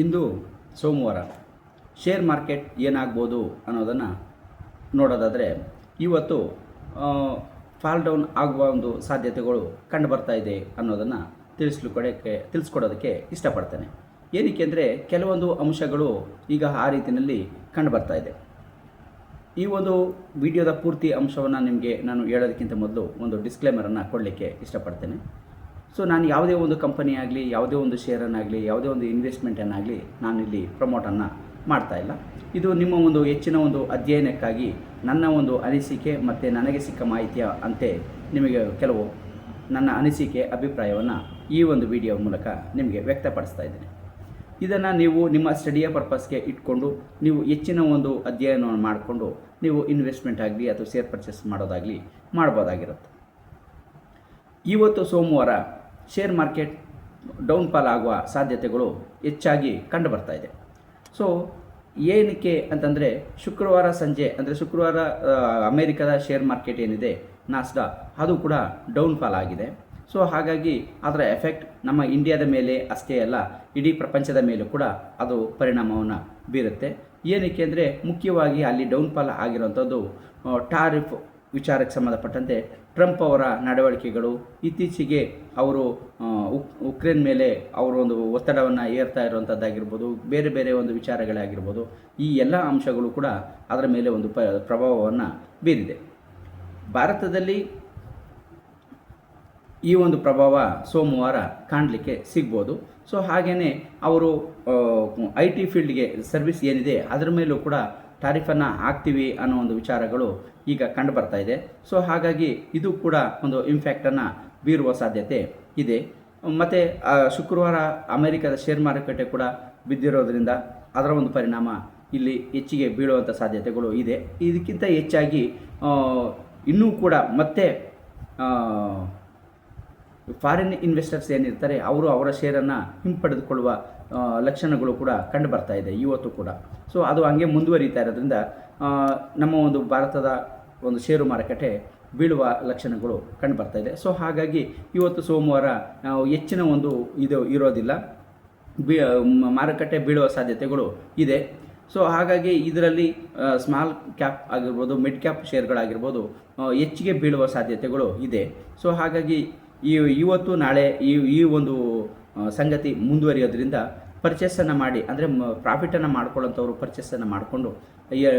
ಇಂದು ಸೋಮವಾರ share market ಏನಾಗ್ಬೋದು ಅನ್ನೋದನ್ನು ನೋಡೋದಾದರೆ ಇವತ್ತು ಫಾಲ್ ಡೌನ್ ಆಗುವ ಒಂದು ಸಾಧ್ಯತೆಗಳು ಕಂಡು ಬರ್ತಾ ಇದೆ ಅನ್ನೋದನ್ನು ತಿಳಿಸ್ಕೊಡೋಕ್ಕೆ ತಿಳಿಸ್ಕೊಡೋದಕ್ಕೆ ಇಷ್ಟಪಡ್ತೇನೆ. ಏನಕ್ಕೆ ಅಂದರೆ ಕೆಲವೊಂದು ಅಂಶಗಳು ಈಗ ಆ ರೀತಿಯಲ್ಲಿ ಕಂಡು ಬರ್ತಾ ಇದೆ. ಈ ಒಂದು ವಿಡಿಯೋದ ಪೂರ್ತಿ ಅಂಶವನ್ನು ನಿಮಗೆ ನಾನು ಹೇಳೋದಕ್ಕಿಂತ ಮೊದಲು ಒಂದು ಡಿಸ್ಕ್ಲೇಮರನ್ನು ಕೊಡಲಿಕ್ಕೆ ಇಷ್ಟಪಡ್ತೇನೆ. ಸೊ ನಾನು ಯಾವುದೇ ಒಂದು ಕಂಪನಿ ಆಗಲಿ, ಯಾವುದೇ ಒಂದು ಶೇರನ್ನಾಗಲಿ ಯಾವುದೇ ಒಂದು ಇನ್ವೆಸ್ಟ್ಮೆಂಟನ್ನಾಗಲಿ ನಾನಿಲ್ಲಿ ಪ್ರಮೋಟನ್ನು ಮಾಡ್ತಾ ಇಲ್ಲ. ಇದು ನಿಮ್ಮ ಒಂದು ಹೆಚ್ಚಿನ ಒಂದು ಅಧ್ಯಯನಕ್ಕಾಗಿ ನನ್ನ ಒಂದು ಅನಿಸಿಕೆ ಮತ್ತು ನನಗೆ ಸಿಕ್ಕ ಮಾಹಿತಿಯ ಅಂತೆ ನಿಮಗೆ ಕೆಲವು ನನ್ನ ಅನಿಸಿಕೆ ಅಭಿಪ್ರಾಯವನ್ನು ಈ ಒಂದು ವಿಡಿಯೋ ಮೂಲಕ ನಿಮಗೆ ವ್ಯಕ್ತಪಡಿಸ್ತಾ ಇದ್ದೀನಿ. ಇದನ್ನು ನೀವು ನಿಮ್ಮ ಸ್ಟಡಿಯ ಪರ್ಪಸ್ಗೆ ಇಟ್ಕೊಂಡು, ನೀವು ಹೆಚ್ಚಿನ ಒಂದು ಅಧ್ಯಯನವನ್ನು ಮಾಡಿಕೊಂಡು, ನೀವು ಇನ್ವೆಸ್ಟ್ಮೆಂಟ್ ಆಗಲಿ ಅಥವಾ ಶೇರ್ ಪರ್ಚೇಸ್ ಮಾಡೋದಾಗಲಿ ಮಾಡ್ಬೋದಾಗಿರುತ್ತೆ. ಇವತ್ತು ಸೋಮವಾರ ಶೇರ್ ಮಾರ್ಕೆಟ್ ಡೌನ್ ಫಾಲ್ ಆಗುವ ಸಾಧ್ಯತೆಗಳು ಹೆಚ್ಚಾಗಿ ಕಂಡು ಬರ್ತಾ ಇದೆ. ಸೊ ಏನಕ್ಕೆ ಅಂತಂದರೆ ಶುಕ್ರವಾರ ಸಂಜೆ, ಅಂದರೆ ಶುಕ್ರವಾರ ಅಮೇರಿಕದ ಶೇರ್ ಮಾರ್ಕೆಟ್ ಏನಿದೆ ನಾಸ್ಡಾ ಅದು ಕೂಡ ಡೌನ್ ಫಾಲ್ ಆಗಿದೆ. ಸೊ ಹಾಗಾಗಿ ಅದರ ಎಫೆಕ್ಟ್ ನಮ್ಮ ಇಂಡಿಯಾದ ಮೇಲೆ ಅಷ್ಟೇ ಅಲ್ಲ, ಇಡೀ ಪ್ರಪಂಚದ ಮೇಲೂ ಕೂಡ ಅದು ಪರಿಣಾಮವನ್ನು ಬೀರುತ್ತೆ. ಏನಕ್ಕೆ ಅಂದರೆ ಮುಖ್ಯವಾಗಿ ಅಲ್ಲಿ ಡೌನ್ ಫಾಲ್ ಆಗಿರೋಂಥದ್ದು ಟಾರಿಫ್ ವಿಚಾರಕ್ಕೆ ಸಂಬಂಧಪಟ್ಟಂತೆ ಟ್ರಂಪ್ ಅವರ ನಡವಳಿಕೆಗಳು ಇತ್ತೀಚೆಗೆ ಅವರು ಉಕ್- ಉಕ್ರೇನ್ ಮೇಲೆ ಅವರು ಒಂದು ಒತ್ತಡವನ್ನು ಏರ್ತಾ ಇರುವಂಥದ್ದಾಗಿರ್ಬೋದು ಬೇರೆ ಬೇರೆ ಒಂದು ವಿಚಾರಗಳಾಗಿರ್ಬೋದು ಈ ಎಲ್ಲ ಅಂಶಗಳು ಕೂಡ ಅದರ ಮೇಲೆ ಒಂದು ಪ, ಪ್ರಭಾವವನ್ನು ಬೀರಿದೆ. ಭಾರತದಲ್ಲಿ ಈ ಒಂದು ಪ್ರಭಾವ ಸೋಮವಾರ ಕಾಣಲಿಕ್ಕೆ ಸಿಗ್ಬೋದು. ಸೊ ಹಾಗೆಯೇ ಅವರು ಐ ಟಿ ಫೀಲ್ಡ್ಗೆ ಸರ್ವಿಸ್ ಏನಿದೆ, ಅದರ ಮೇಲೂ ಕೂಡ ಟಾರಿಫನ್ನು ಹಾಕ್ತೀವಿ ಅನ್ನೋ ಒಂದು ವಿಚಾರಗಳು ಈಗ ಕಂಡು ಬರ್ತಾ ಇದೆ. ಸೊ ಹಾಗಾಗಿ ಇದು ಕೂಡ ಒಂದು ಇಂಪ್ಯಾಕ್ಟನ್ನು ಬೀರುವ ಸಾಧ್ಯತೆ ಇದೆ. ಮತ್ತು ಶುಕ್ರವಾರ ಅಮೆರಿಕದ ಶೇರ್ ಮಾರುಕಟ್ಟೆ ಕೂಡ ಬಿದ್ದಿರೋದ್ರಿಂದ ಅದರ ಒಂದು ಪರಿಣಾಮ ಇಲ್ಲಿ ಹೆಚ್ಚಿಗೆ ಬೀಳುವಂಥ ಸಾಧ್ಯತೆಗಳು ಇದೆ. ಇದಕ್ಕಿಂತ ಹೆಚ್ಚಾಗಿ ಇನ್ನೂ ಕೂಡ ಮತ್ತೆ ಫಾರಿನ್ ಇನ್ವೆಸ್ಟರ್ಸ್ ಏನಿರ್ತಾರೆ, ಅವರು ಅವರ ಶೇರನ್ನು ಹಿಂಪಡೆದುಕೊಳ್ಳುವ ಲಕ್ಷಣಗಳು ಕೂಡ ಕಂಡು ಬರ್ತಾ ಇದೆ, ಇವತ್ತು ಕೂಡ. ಸೊ ಅದು ಹಂಗೆ ಮುಂದುವರಿತಾ ಇರೋದ್ರಿಂದ ನಮ್ಮ ಒಂದು ಭಾರತದ ಒಂದು ಷೇರು ಮಾರುಕಟ್ಟೆ ಬೀಳುವ ಲಕ್ಷಣಗಳು ಕಂಡು ಬರ್ತಾ ಇದೆ. ಸೊ ಹಾಗಾಗಿ ಇವತ್ತು ಸೋಮವಾರ ಹೆಚ್ಚಿನ ಒಂದು ಇದು ಇರೋದಿಲ್ಲ. ಬೀ ಮಾರುಕಟ್ಟೆ ಬೀಳುವ ಸಾಧ್ಯತೆಗಳು ಇದೆ. ಸೊ ಹಾಗಾಗಿ ಇದರಲ್ಲಿ ಸ್ಮಾಲ್ ಕ್ಯಾಪ್ ಆಗಿರ್ಬೋದು ಮಿಡ್ ಕ್ಯಾಪ್ ಶೇರ್ಗಳಾಗಿರ್ಬೋದು ಹೆಚ್ಚಿಗೆ ಬೀಳುವ ಸಾಧ್ಯತೆಗಳು ಇದೆ. ಸೊ ಹಾಗಾಗಿ ಈ ಇವತ್ತು ನಾಳೆ ಈ ಈ ಒಂದು ಸಂಗತಿ ಮುಂದುವರಿಯೋದ್ರಿಂದ ಪರ್ಚೇಸನ್ನು ಮಾಡಿ, ಅಂದರೆ ಪ್ರಾಫಿಟನ್ನು ಮಾಡ್ಕೊಳ್ಳೋಂಥವ್ರು ಪರ್ಚೇಸನ್ನು ಮಾಡಿಕೊಂಡು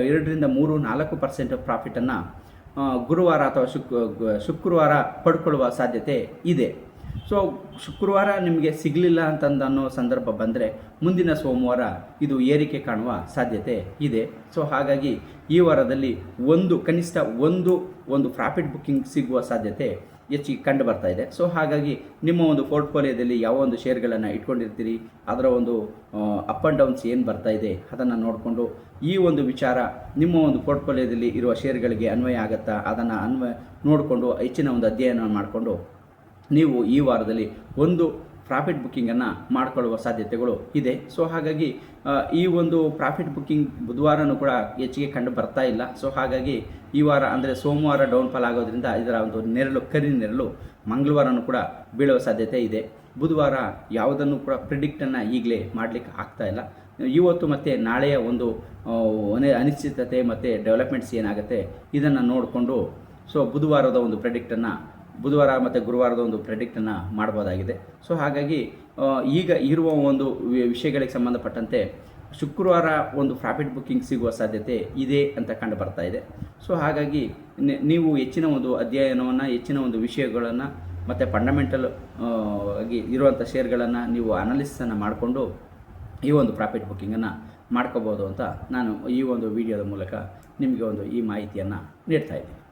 ಎರಡರಿಂದ ಮೂರು, ನಾಲ್ಕು ಪರ್ಸೆಂಟ್ ಪ್ರಾಫಿಟನ್ನು ಗುರುವಾರ ಅಥವಾ ಶುಕ್ ಶುಕ್ರವಾರ ಪಡ್ಕೊಳ್ಳುವ ಸಾಧ್ಯತೆ ಇದೆ. ಸೊ ಶುಕ್ರವಾರ ನಿಮಗೆ ಸಿಗಲಿಲ್ಲ ಅಂತಂದು ಅನ್ನೋ ಸಂದರ್ಭ ಬಂದರೆ ಮುಂದಿನ ಸೋಮವಾರ ಇದು ಏರಿಕೆ ಕಾಣುವ ಸಾಧ್ಯತೆ ಇದೆ. ಸೊ ಹಾಗಾಗಿ ಈ ವಾರದಲ್ಲಿ ಒಂದು, ಕನಿಷ್ಠ ಒಂದು ಒಂದು ಪ್ರಾಫಿಟ್ ಬುಕ್ಕಿಂಗ್ ಸಿಗುವ ಸಾಧ್ಯತೆ ಹೆಚ್ಚಿಗೆ ಕಂಡು ಬರ್ತಾ ಇದೆ. ಸೊ ಹಾಗಾಗಿ ನಿಮ್ಮ ಒಂದು ಪೋರ್ಟ್ಫೋಲಿಯೋದಲ್ಲಿ ಯಾವ ಒಂದು ಶೇರ್ಗಳನ್ನು ಇಟ್ಕೊಂಡಿರ್ತೀರಿ, ಅದರ ಒಂದು ಅಪ್ ಆ್ಯಂಡ್ ಡೌನ್ಸ್ ಏನು ಬರ್ತಾ ಇದೆ, ಅದನ್ನು ನೋಡಿಕೊಂಡು ಈ ಒಂದು ವಿಚಾರ ನಿಮ್ಮ ಒಂದು ಪೋರ್ಟ್ಫೋಲಿಯೋದಲ್ಲಿ ಇರುವ ಶೇರ್ಗಳಿಗೆ ಅನ್ವಯ ಆಗುತ್ತಾ, ಅದನ್ನು ಅನ್ವಯ ನೋಡಿಕೊಂಡು ಹೆಚ್ಚಿನ ಒಂದು ಅಧ್ಯಯನ ಮಾಡಿಕೊಂಡು ನೀವು ಈ ವಾರದಲ್ಲಿ ಒಂದು ಪ್ರಾಫಿಟ್ ಬುಕ್ಕಿಂಗನ್ನು ಮಾಡಿಕೊಳ್ಳುವ ಸಾಧ್ಯತೆಗಳು ಇದೆ. ಸೊ ಹಾಗಾಗಿ ಈ ಒಂದು ಪ್ರಾಫಿಟ್ ಬುಕ್ಕಿಂಗ್ ಬುಧವಾರನೂ ಕೂಡ ಹೆಚ್ಚಿಗೆ ಕಂಡು ಬರ್ತಾ ಇಲ್ಲ. ಸೊ ಹಾಗಾಗಿ ಈ ವಾರ ಅಂದರೆ ಸೋಮವಾರ ಡೌನ್ ಫಾಲ್ ಆಗೋದ್ರಿಂದ ಇದರ ಒಂದು ನೆರಳು, ಕರಿ ನೆರಳು ಮಂಗಳವಾರನೂ ಕೂಡ ಬೀಳುವ ಸಾಧ್ಯತೆ ಇದೆ. ಬುಧವಾರ ಯಾವುದನ್ನು ಕೂಡ ಪ್ರಿಡಿಕ್ಟನ್ನು ಈಗಲೇ ಮಾಡಲಿಕ್ಕೆ ಆಗ್ತಾ ಇಲ್ಲ. ಇವತ್ತು ಮತ್ತು ನಾಳೆಯ ಒಂದು ಅನಿಶ್ಚಿತತೆ ಮತ್ತು ಡೆವಲಪ್ಮೆಂಟ್ಸ್ ಏನಾಗುತ್ತೆ ಇದನ್ನು ನೋಡಿಕೊಂಡು ಸೊ ಬುಧವಾರದ ಒಂದು ಪ್ರೆಡಿಕ್ಟನ್ನು ಬುಧವಾರ ಮತ್ತು ಗುರುವಾರದ ಒಂದು ಪ್ರೆಡಿಕ್ಟನ್ನು ಮಾಡ್ಬೋದಾಗಿದೆ. ಸೊ ಹಾಗಾಗಿ ಈಗ ಇರುವ ಒಂದು ವಿಷಯಗಳಿಗೆ ಸಂಬಂಧಪಟ್ಟಂತೆ ಶುಕ್ರವಾರ ಒಂದು ಪ್ರಾಫಿಟ್ ಬುಕ್ಕಿಂಗ್ ಸಿಗುವ ಸಾಧ್ಯತೆ ಇದೆ ಅಂತ ಕಂಡು ಬರ್ತಾ ಇದೆ. ಸೊ ಹಾಗಾಗಿ ನೀವು ಹೆಚ್ಚಿನ ಒಂದು ಅಧ್ಯಯನವನ್ನು, ಹೆಚ್ಚಿನ ಒಂದು ವಿಷಯಗಳನ್ನು ಮತ್ತು ಫಂಡಮೆಂಟಲ್ ಆಗಿ ಇರುವಂಥ ಶೇರ್ಗಳನ್ನು ನೀವು ಅನಾಲಿಸನ್ನು ಮಾಡಿಕೊಂಡು ಈ ಒಂದು ಪ್ರಾಫಿಟ್ ಬುಕ್ಕಿಂಗನ್ನು ಮಾಡ್ಕೋಬೋದು ಅಂತ ನಾನು ಈ ಒಂದು ವಿಡಿಯೋದ ಮೂಲಕ ನಿಮಗೆ ಒಂದು ಈ ಮಾಹಿತಿಯನ್ನು ನೀಡ್ತಾ ಇದ್ದೀನಿ.